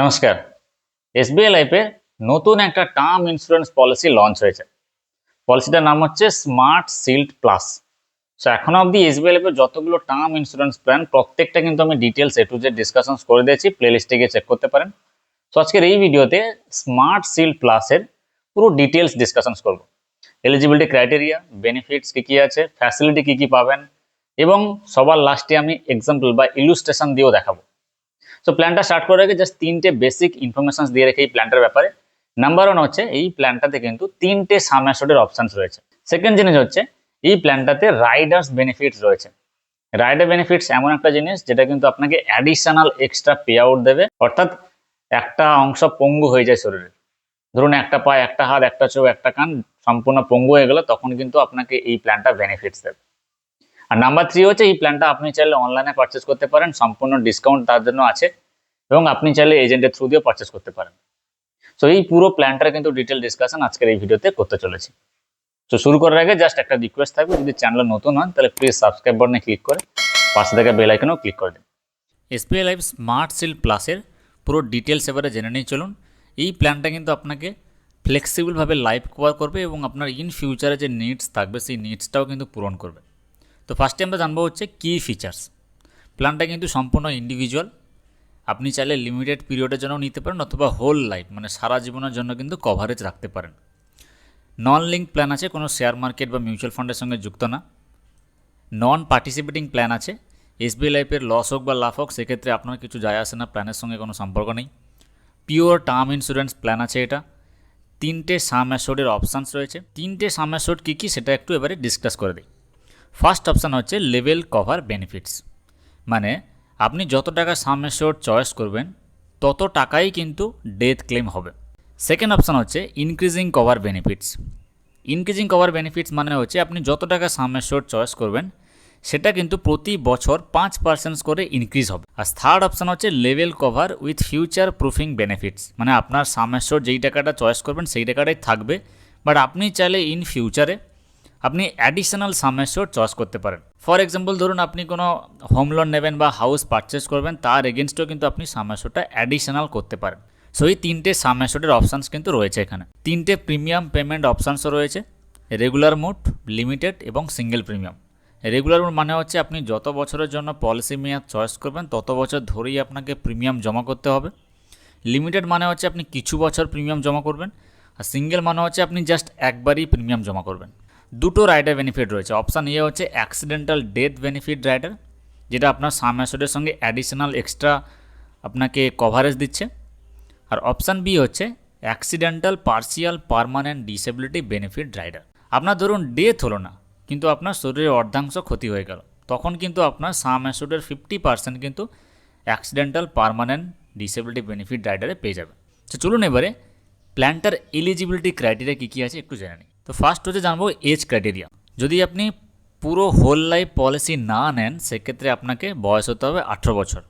নমস্কার। এসবিআই লাইফে নতুন একটা টার্ম ইন্স্যুরেন্স পলিসি লঞ্চ হয়েছে। পলিসিটার নাম হচ্ছে স্মার্ট সিল্ড প্লাস সো এখন অবধি এসবিআই লাইফের যতগুলো টার্ম ইন্স্যুরেন্স প্ল্যান প্রত্যেকটা কিন্তু আমি details A to Z discussions করে দিয়েছি প্লেলিস্টে গিয়ে চেক করতে পারেন। সো আজকের এই ভিডিওতে স্মার্ট সিল্ড প্লাসের পুরো ডিটেলস ডিসকাশনস করব। এলিজিবিলিটি ক্রাইটেরিয়া বেনিফিটস কী কী আছে ফ্যাসিলিটি কী কী পাবেন, এবং সবার লাস্টে আমি এক্সাম্পল বা ইলুস্ট্রেশন দিয়েও দেখাবো। সো প্ল্যানটা স্টার্ট করার আগে জাস্ট তিনটে বেসিক ইনফরমেশন দিয়ে রেখে এই প্ল্যানটার ব্যাপারে। নাম্বার ওয়ান হচ্ছে, এই প্ল্যানটাতে কিন্তু তিনটে সামঅ্যাসোডের অপশনস রয়েছে। সেকেন্ড জিনিস হচ্ছে, এই প্ল্যানটাতে রাইডার্স বেনিফিটস রয়েছে। রাইডার বেনিফিটস এমন একটা জিনিস, যেটা কিন্তু আপনাকে অ্যাডিশনাল এক্সট্রা পে আউট দেবে। অর্থাৎ একটা অংশ পঙ্গু হয়ে যায় শরীরে। ধরুন একটা পা একটা হাত, একটা চোখ, একটা কান সম্পূর্ণ পঙ্গু হয়ে গেল, তখন কিন্তু আপনাকে এই প্ল্যানটা বেনিফিটস দেবে। আর নাম্বার থ্রি হচ্ছে, এই প্ল্যানটা আপনি চাইলে অনলাইনে পারচেস করতে পারেন। সম্পূর্ণ ডিসকাউন্ট তার জন্য আছে। এবং আপনি চাইলে এজেন্টের থ্রু দিয়েও পারচেস করতে পারেন। সো এই পুরো প্ল্যানটার কিন্তু ডিটেল ডিসকাশন আজকের এই ভিডিওতে করতে চলেছি। তো শুরু করার আগে জাস্ট একটা রিকোয়েস্ট থাকবে, যদি চ্যানেল নতুন হন, তাহলে প্লিজ সাবস্ক্রাইব বাটনে ক্লিক করে পাশে থাকা বেল আইকনেও ক্লিক করে দিন। এসবিআই লাইভ স্মার্ট সিল প্লাসের পুরো ডিটেলস এবারে জেনে নিয়ে চলুন। এই প্ল্যানটা কিন্তু আপনাকে ফ্লেক্সিবলভাবে লাইভ কভার করবে এবং আপনার ইন ফিউচারে যে নিডস থাকবে, সেই নিডসটাও কিন্তু পূরণ করবে। তো ফার্স্টে আমরা জানব হচ্ছে কি ফিচার্স প্ল্যানটা কিন্তু সম্পূর্ণ ইন্ডিভিজুয়াল আপনি চাইলে লিমিটেড পিরিয়ডের জন্য নিতে পারেন অথবা হোল লাইফ মানে সারা জীবনের জন্য কিন্তু কভারেজ রাখতে পারেন। নন লিঙ্ক প্ল্যান আছে, কোনো শেয়ার মার্কেট বা মিউচুয়াল ফান্ডের সঙ্গে যুক্ত না। নন পার্টিসিপেটিং প্ল্যান আছে এসবিআই লাইফের লস হোক বা লাভ হোক, সেক্ষেত্রে আপনার কিছু যায় আসে না প্ল্যানের সঙ্গে কোনো সম্পর্ক নেই। পিওর টার্ম ইন্স্যুরেন্স প্ল্যান আছে এটা। তিনটে সাম অ্যাসোর্ডের অপশানস রয়েছে। তিনটে সাম অ্যাসোর্ড কী কী, সেটা একটু এবারে ডিসকাস করে দিই। ফার্স্ট অপশান হচ্ছে লেভেল কভার বেনিফিটস মানে আপনি যত টাকা সাম অ্যাসোর্ড চয়েস করবেন, তত টাকাই কিন্তু ডেথ ক্লেম হবে। সেকেন্ড অপশান হচ্ছে increasing cover benefits increasing cover benefits মানে হচ্ছে আপনি যত টাকা সাম অ্যাসোর্ড চয়েস করবেন, সেটা কিন্তু প্রতি বছর পাঁচ পার্সেন্ট করে ইনক্রিজ হবে। আর থার্ড অপশান হচ্ছে level cover with future proofing benefits মানে আপনার সাম অ্যাসোর্ড যেই টাকাটা চয়েস করবেন, সেই টাকাটাই থাকবে। বাট আপনি চাইলে ইন ফিউচারে আপনি অ্যাডিশনাল সামেশোর চয়েস করতে পারেন। ফর এক্সাম্পল ধরুন আপনি কোনো হোম লোন নেবেন বা হাউস পারচেস করবেন, তার এগেনস্টেও কিন্তু আপনি সামেশোটা অ্যাডিশনাল করতে পারেন। সো এই তিনটে সামেশোটের অপশানস কিন্তু রয়েছে এখানে। তিনটে প্রিমিয়াম পেমেন্ট অপশানসও রয়েছে। রেগুলার মোড লিমিটেড এবং সিঙ্গেল প্রিমিয়াম রেগুলার মোড মানে হচ্ছে আপনি যত বছরের জন্য পলিসি মেয়াদ চয়েস করবেন, তত বছর ধরেই আপনাকে প্রিমিয়াম জমা করতে হবে। লিমিটেড মানে হচ্ছে আপনি কিছু বছর প্রিমিয়াম জমা করবেন। আর সিঙ্গেল মানে হচ্ছে আপনি জাস্ট একবারই প্রিমিয়াম জমা করবেন। দুটো রাইডার বেনিফিট রয়েছে। অপশান এ হচ্ছে অ্যাক্সিডেন্টাল ডেথ বেনিফিট রাইডার যেটা আপনার সাম অ্যাসোডের সঙ্গে অ্যাডিশনাল এক্সট্রা আপনাকে কভারেজ দিচ্ছে। আর অপশান বি হচ্ছে accidental partial permanent disability benefit rider আপনার ধরুন ডেথ হলো না, কিন্তু আপনার শরীরের অর্ধাংশ ক্ষতি হয়ে গেল, তখন কিন্তু আপনার সাম অ্যাসোডের ফিফটি পার্সেন্ট কিন্তু অ্যাক্সিডেন্টাল পারমানেন্ট ডিসেবিলিটি বেনিফিট রাইডারে পেয়ে যাবে। তো চলুন এবারে প্ল্যানটার এলিজিবিলিটি ক্রাইটেরিয়া কী কী আছে একটু জেনে নিই। তো ফার্স্ট হচ্ছে জানব এজ ক্রাইটেরিয়া যদি আপনি পুরো হোল লাইফ পলিসি না নেন, সেক্ষেত্রে আপনাকে বয়স হতে হবে আঠেরো বছর।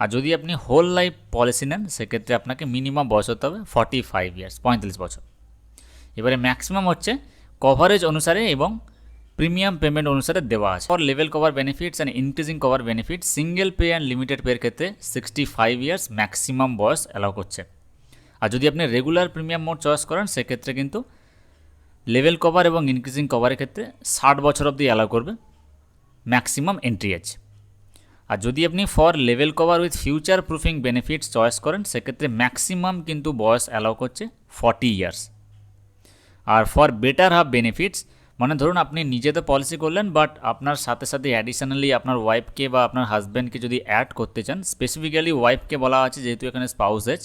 আর যদি আপনি হোল লাইফ পলিসি নেন, সেক্ষেত্রে আপনাকে মিনিমাম বয়স হতে হবে ফর্টি ফাইভ ইয়ার্স পঁয়তাল্লিশ বছর। এবারে ম্যাক্সিমাম হচ্ছে কভারেজ অনুসারে এবং প্রিমিয়াম পেমেন্ট অনুসারে দেওয়া আছে। For level cover benefits and increasing cover benefit single pay and limited পের ক্ষেত্রে সিক্সটি ফাইভ ইয়ার্স ম্যাক্সিমাম বয়স অ্যালাউ করছে। আর যদি আপনি রেগুলার প্রিমিয়াম মোড চয়েস করেন, সেক্ষেত্রে কিন্তু লেভেল কভার এবং ইনক্রিজিং কভারের ক্ষেত্রে ষাট বছর অবধি অ্যালাউ করবে ম্যাক্সিমাম এন্ট্রি আছে আর যদি আপনি for level cover with future proofing benefits choice করেন, সেক্ষেত্রে ম্যাক্সিমাম কিন্তু বয়স অ্যালাউ করছে ফর্টি ইয়ার্স আর ফর বেটার হাফ বেনিফিটস মানে ধরুন আপনি নিজে তো পলিসি করলেন বাট আপনার সাথে সাথে অ্যাডিশনালি আপনার ওয়াইফকে বা আপনার হাজব্যান্ডকে যদি অ্যাড করতে চান স্পেসিফিক্যালি ওয়াইফকে বলা আছে যেহেতু এখানে স্পাউস এজ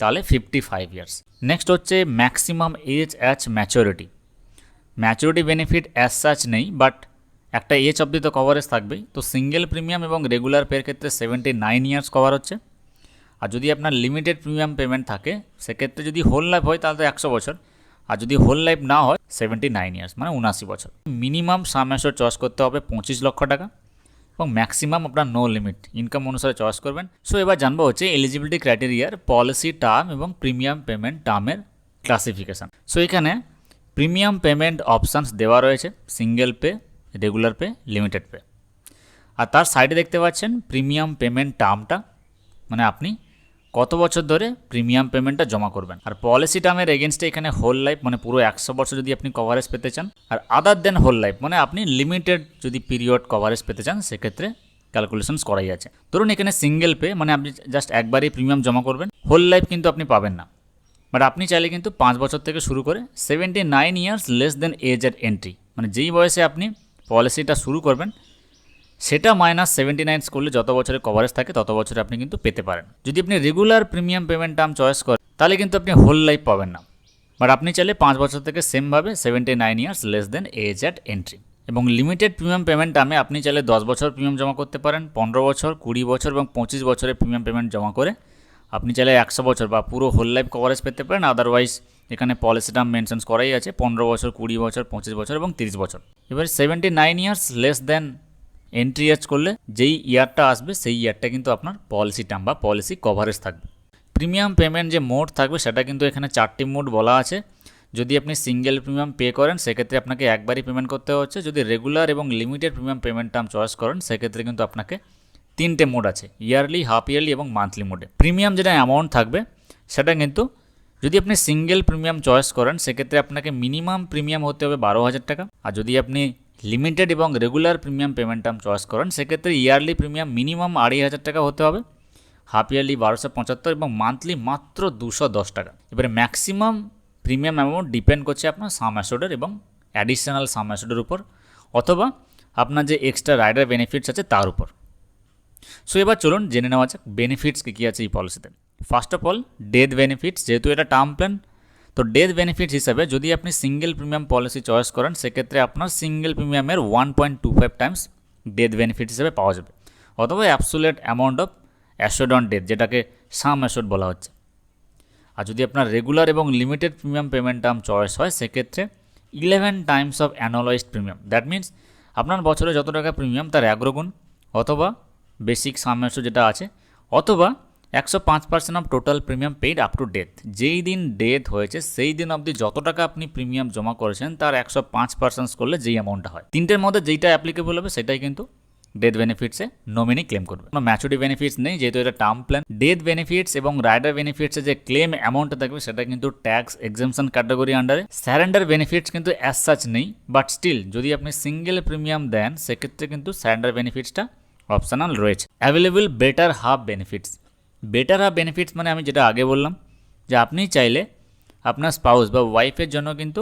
তাহলে ফিফটি ফাইভ ইয়ার্স নেক্সট হচ্ছে maximum age at maturity maturity benefit as such নেই বাট একটা এজ অবধি তো কভারেজ থাকবেই। তো সিঙ্গেল প্রিমিয়াম এবং রেগুলার পের ক্ষেত্রে সেভেন্টি নাইন ইয়ার্স কভার হচ্ছে। আর যদি আপনার লিমিটেড প্রিমিয়াম পেমেন্ট থাকে, সেক্ষেত্রে যদি হোল লাইফ হয়, তাহলে তো একশো বছর। আর যদি হোল লাইফ না হয় সেভেন্টি নাইন ইয়ার্স মানে উনাশি বছর। মিনিমাম সামেশ্বর চয়েস করতে হবে পঁচিশ লক্ষ টাকা। এবং ম্যাক্সিমাম আপনার নো লিমিট ইনকাম অনুসারে চয়েস করবেন। সো এবার জানব হচ্ছে এলিজিবিলিটি ক্রাইটেরিয়ার পলিসি টার্ম এবং প্রিমিয়াম পেমেন্ট টার্মের ক্লাসিফিকেশান সো এখানে প্রিমিয়াম পেমেন্ট অপশানস দেওয়া রয়েছে single pay regular pay limited pay আর তার সাইডে দেখতে পাচ্ছেন প্রিমিয়াম পেমেন্ট টার্মটা মানে আপনি কত বছর ধরে প্রিমিয়াম পেমেন্টটা জমা করবেন? আর পলিসি টার্মের এগেনস্টে এখানে হোল লাইফ মানে পুরো একশো বছর যদি আপনি কভারেজ পেতে চান, আর আদার দেন হোল লাইফ মানে আপনি লিমিটেড যদি পিরিয়ড কভারেজ পেতে চান, সেক্ষেত্রে ক্যালকুলেশনস করাই আছে। ধরুন এখানে সিঙ্গেল পে মানে আপনি জাস্ট একবারই প্রিমিয়াম জমা করবেন হোল লাইফ কিন্তু আপনি পাবেন না। বাট আপনি চাইলে কিন্তু পাঁচ বছর থেকে শুরু করে seventy nine years less than age at entry মানে যেই বয়সে আপনি পলিসিটা শুরু করবেন সেটা মাইনাস সেভেন্টি নাইন করলে যত বছরের কভারেজ থাকে, তত বছরে আপনি কিন্তু পেতে পারেন। যদি আপনি regular premium payment term choice করেন, তাহলে কিন্তু আপনি হোল লাইফ পাবেন না। বাট আপনি চাইলে পাঁচ বছর থেকে সেমভাবে seventy nine years less than age at entry এবং লিমিটেড প্রিমিয়াম পেমেন্ট টার্মে আপনি চাইলে দশ বছর প্রিমিয়াম জমা করতে পারেন, পনেরো বছর, কুড়ি বছর এবং পঁচিশ বছরের প্রিমিয়াম পেমেন্ট জমা করে আপনি চাইলে একশো বছর বা পুরো হোল লাইফ কভারেজ পেতে পারেন। আদারওয়াইজ এখানে পলিসি টার্ম মেনশনস করাই আছে, পনেরো বছর, কুড়ি বছর, পঁচিশ বছর এবং তিরিশ বছর। এবার seventy nine years less than entry age করলে যেই ইয়ারটা আসবে, সেই ইয়ারটা কিন্তু আপনার পলিসি টার্ম বা পলিসি কভারেজ থাকবে। প্রিমিয়াম পেমেন্ট যে মোড থাকবে, সেটা কিন্তু এখানে চারটি মোড বলা আছে। যদি আপনি সিঙ্গেল প্রিমিয়াম পে করেন, সেক্ষেত্রে আপনাকে একবারই পেমেন্ট করতে হচ্ছে। যদি রেগুলার এবং limited premium payment term choice করেন, সেক্ষেত্রে কিন্তু আপনাকে তিনটে মোড আছে ইয়ারলি হাফ ইয়ারলি এবং মান্থলি মোডে প্রিমিয়াম যেটা অ্যামাউন্ট থাকবে, সেটা কিন্তু যদি আপনি সিঙ্গেল প্রিমিয়াম চয়েস করেন, সেক্ষেত্রে আপনাকে মিনিমাম প্রিমিয়াম হতে হবে বারো হাজার টাকা। আর যদি আপনি লিমিটেড এবং regular premium payment term choice করেন, সেক্ষেত্রে ইয়ারলি প্রিমিয়াম মিনিমাম আড়াই হাজার টাকা হতে হবে। হাফ ইয়ারলি বারোশো পঁচাত্তর এবং মান্থলি মাত্র দুশো দশ টাকা। এবারে ম্যাক্সিমাম প্রিমিয়াম অ্যামাউন্ট ডিপেন্ড করছে আপনার সাম অ্যাসোডের এবং অ্যাডিশনাল সাম অ্যাসোডের উপর, অথবা আপনার যে এক্সট্রা রাইডার বেনিফিটস আছে তার উপর। সো এবার চলুন জেনে নেওয়া যাক বেনিফিটস কী কী আছে এই পলিসিতে first of all death benefits যেহেতু এটা টার্ম প্ল্যান তো ডেথ বেনিফিটস হিসাবে যদি আপনি সিঙ্গেল প্রিমিয়াম পলিসি চয়েস করেন, সেক্ষেত্রে আপনার single প্রিমিয়ামের one point two five times death benefit হিসেবে পাওয়া যাবে। অথবা absolute amount of assured on death যেটাকে সাম অ্যাসোড বলা হচ্ছে। আর যদি আপনার রেগুলার এবং limited premium payment term choice হয়, সেক্ষেত্রে eleven times of annualised premium that means আপনার বছরে যত টাকা প্রিমিয়াম তার এগারো অথবা বেসিক সামর্থ্য যেটা আছে, অথবা একশো পাঁচ percent of total premium paid up to death যেই দিন ডেথ হয়েছে, সেই দিন অবধি যত টাকা আপনি প্রিমিয়াম জমা করেছেন, তার একশো পাঁচ পার্সেন্ট করলে যেই অ্যামাউন্টটা হয়। তিনটের মধ্যে যেইটা অ্যাপ্লিকেবল হবে, সেটাই কিন্তু ডেথ বেনিফিটসে নমিনি ক্লেম করবে। কোনো ম্যাচুরিটি বেনিফিটস নেই, যেহেতু এটা টার্ম প্ল্যান ডেথ বেনিফিটস এবং রাইডার বেনিফিটসে যে ক্লেম অ্যামাউন্টটা থাকবে, সেটা কিন্তু ট্যাক্স এক্সামশন ক্যাটাগরি আন্ডারে স্যারেন্ডার বেনিফিটস কিন্তু অ্যাজ সাচ নেই বাট স্টিল যদি আপনি সিঙ্গেল প্রিমিয়াম দেন, সেক্ষেত্রে কিন্তু স্যারেন্ডার বেনিফিটসটা অপশনাল রয়েছে। Available better half benefits better half benefits মানে আমি যেটা আগে বললাম, যে আপনি চাইলে আপনার স্পাউস বা ওয়াইফের জন্য কিন্তু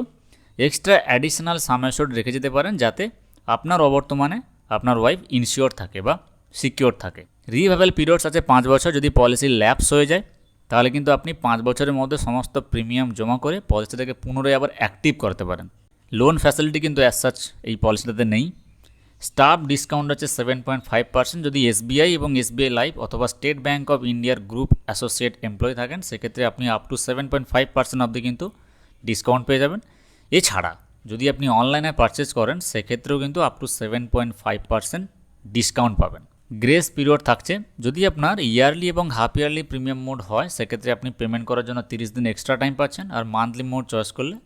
এক্সট্রা অ্যাডিশনাল সামেশোড রেখে যেতে পারেন যাতে আপনার অবর্তমানে আপনার ওয়াইফ ইনশিওর থাকে বা সিকিওর থাকে। রিভাবেল পিরিয়ডস আছে পাঁচ বছর, যদি পলিসি ল্যাপস হয়ে যায়, তাহলে কিন্তু আপনি পাঁচ বছরের মধ্যে সমস্ত প্রিমিয়াম জমা করে পলিসিটাকে পুনরায় আবার অ্যাক্টিভ করতে পারেন। লোন ফ্যাসিলিটি কিন্তু অ্যাজ সাচ এই পলিসিটাতে নেই। স্টাফ ডিসকাউন্ট আছে সেভেন পয়েন্ট ফাইভ পার্সেন্ট যদি এসবিআই এবং এসবিআই লাইফ অথবা স্টেট ব্যাঙ্ক অফ ইন্ডিয়ার গ্রুপ অ্যাসোসিয়েট এমপ্লয়ি থাকেন, সেক্ষেত্রে আপনি up to seven point five percent অবধি কিন্তু ডিসকাউন্ট পেয়ে যাবেন। এছাড়া যদি আপনি অনলাইনে পারচেস করেন, সেক্ষেত্রেও কিন্তু up to seven point five percent discount পাবেন। গ্রেস পিরিয়ড থাকছে। যদি আপনার ইয়ারলি এবং হাফ ইয়ারলি প্রিমিয়াম মোড হয়, সেক্ষেত্রে আপনি পেমেন্ট করার জন্য তিরিশ দিন এক্সট্রা টাইম পাচ্ছেন আর মান্থলি মোড চয়েস করলে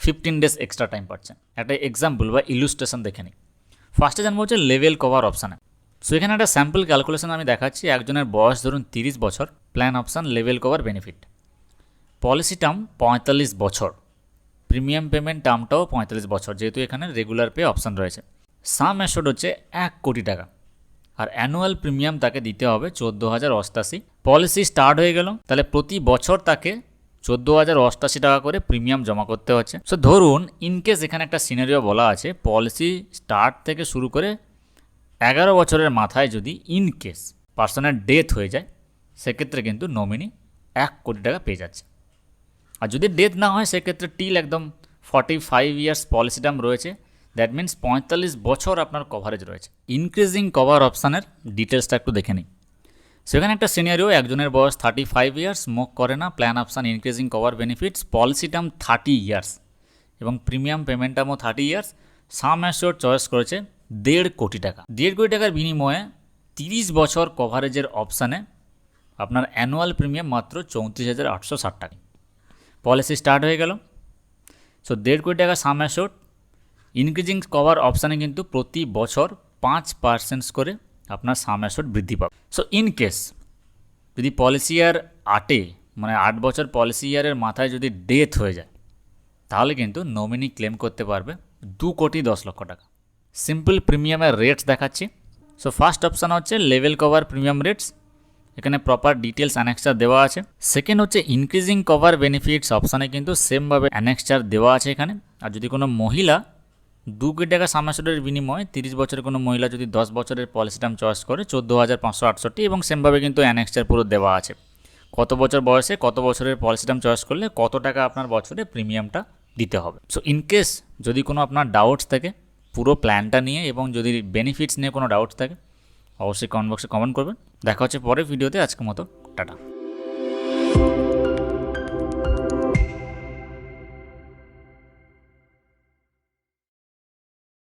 ফিফটিন ডেজ এক্সট্রা টাইম পাচ্ছেন। একটা এক্সাম্পল বা ইলুস্ট্রেশন দেখে নিই। ফার্স্টে জানব হচ্ছে লেভেল কভার অপশানে সো এখানে একটা স্যাম্পল ক্যালকুলেশন আমি দেখাচ্ছি, একজনের বয়স ধরুন তিরিশ বছর plan option level cover benefit policy term পঁয়তাল্লিশ বছর প্রিমিয়াম পেমেন্ট টার্মটাও পঁয়তাল্লিশ বছর, যেহেতু এখানে রেগুলার পে অপশান রয়েছে। সাম অ্যাসোড হচ্ছে এক কোটি টাকা, আর অ্যানুয়াল প্রিমিয়াম তাকে দিতে হবে চোদ্দ হাজার অষ্টাশি। পলিসি স্টার্ট হয়ে গেল, তাহলে প্রতি বছর তাকে চোদ্দ হাজার অষ্টাশি টাকা করে প্রিমিয়াম জমা করতে হচ্ছে। সো ধরুন ইনকেস এখানে একটা সিনারিও বলা আছে পলিসি স্টার্ট থেকে শুরু করে এগারো বছরের মাথায় যদি ইনকেস পার্সনের ডেথ হয়ে যায়, সেক্ষেত্রে কিন্তু নমিনি এক কোটি টাকা পেয়ে যাচ্ছে। আর যদি ডেথ না হয়, সেক্ষেত্রে টিল একদম forty five years policy term রয়েছে। দ্যাট মিন্স পঁয়তাল্লিশ বছর আপনার কভারেজ রয়েছে। ইনক্রিজিং কভার অপশানের ডিটেলসটা একটু দেখে নিই। সেখানে একটা সিনিয়রিও একজনের বয়স থার্টি ফাইভ ইয়ার্স মুখ করে না plan option increasing cover benefits policy term thirty years এবং premium payment টার্মও thirty years sum assure choice করেছে দেড় কোটি টাকা। দেড় কোটি টাকার বিনিময়ে তিরিশ বছর কভারেজের অপশানে আপনার অ্যানুয়াল প্রিমিয়াম মাত্র চৌত্রিশ হাজার আটশো ষাট টাকা। পলিসি স্টার্ট হয়ে গেল। সো দেড় কোটি টাকা সাম অ্যাশোর ইনক্রিজিং কভার অপশানে কিন্তু প্রতি বছর পাঁচ পার্সেন্টস করে আপনার সাম অ্যাসোড বৃদ্ধি পাবে। সো ইন কেস যদি পলিসি আর আটে মানে আট বছর পলিসি ইয়ারের মাথায় যদি ডেথ হয়ে যায়, তাহলে কিন্তু নমিনি ক্লেম করতে পারবে দু কোটি দশ লক্ষ টাকা। সিম্পল প্রিমিয়ামের রেটস দেখাচ্ছি। সো ফার্স্ট অপশান হচ্ছে লেভেল কভার প্রিমিয়াম রেটস এখানে প্রপার ডিটেলস অ্যানেক্সচার দেওয়া আছে। সেকেন্ড হচ্ছে ইনক্রিজিং কভার বেনিফিটস অপশানে কিন্তু সেমভাবে অ্যানেক্সচার দেওয়া আছে এখানে। আর যদি কোনো মহিলা দু কোটি টাকা সামাসুরের বিনিময়ে তিরিশ বছরের কোনো মহিলা যদি দশ বছরের পলিসি টার্ম চয়েস করে, চোদ্দ হাজার পাঁচশো আটষট্টি এবং সেমভাবে কিন্তু অ্যানেক্সচার পুরো দেওয়া আছে। কত বছর বয়সে কত বছরের পলিসি টার্ম চয়েস করলে কত টাকা আপনার বছরে প্রিমিয়ামটা দিতে হবে? সো ইন কেস যদি কোনো আপনার ডাউটস থাকে, পুরো প্ল্যানটা নিয়ে এবং যদি বেনিফিটস নিয়ে কোনো ডাউটস থাকে, অবশ্যই কমেন্ট বক্সে কমেন্ট করবেন। দেখা হচ্ছে পরের ভিডিওতে আজকের মতো, টাটা।